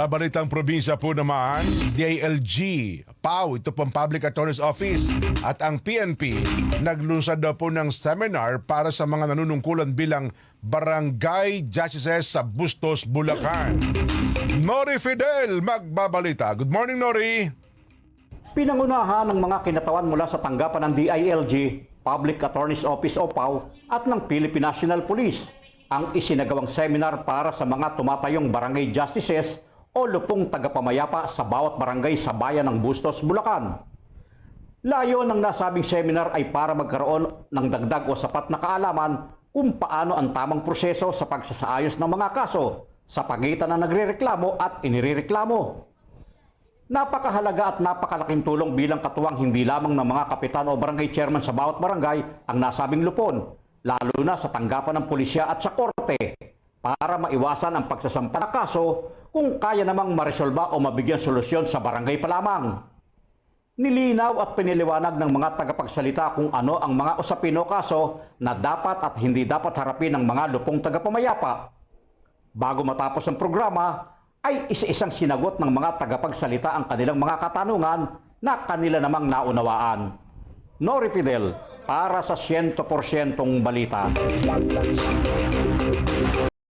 Sa balitang probinsya po naman, DILG, PAW, ito pong Public Attorney's Office at ang PNP naglunsad daw po ng seminar para sa mga nanunungkulan bilang Barangay Justices sa Bustos, Bulacan. Nori Fidel magbabalita. Good morning, Nori. Pinangunahan ng mga kinatawan mula sa tanggapan ng DILG, Public Attorney's Office o PAW at ng Philippine National Police ang isinagawang seminar para sa mga tumatayong barangay justices o lupong tagapamayapa sa bawat barangay sa bayan ng Bustos, Bulacan. Layo ng nasabing seminar ay para magkaroon ng dagdag o sapat na kaalaman kung paano ang tamang proseso sa pagsasaayos ng mga kaso sa pagitan ng nagrereklamo at inirereklamo. Napakahalaga at napakalaking tulong bilang katuwang hindi lamang ng mga kapitan o barangay chairman sa bawat barangay ang nasabing lupon, lalo na sa tanggapan ng pulisya at sa korte, para maiwasan ang pagsasampa ng kaso kung kaya namang maresolba o mabigyan solusyon sa barangay pa lamang. Nilinaw at piniliwanag ng mga tagapagsalita kung ano ang mga usapin o kaso na dapat at hindi dapat harapin ng mga lupong tagapamayapa. Bago matapos ang programa, ay isa-isang sinagot ng mga tagapagsalita ang kanilang mga katanungan na kanila namang naunawaan. Nori Fidel, para sa 100% balita.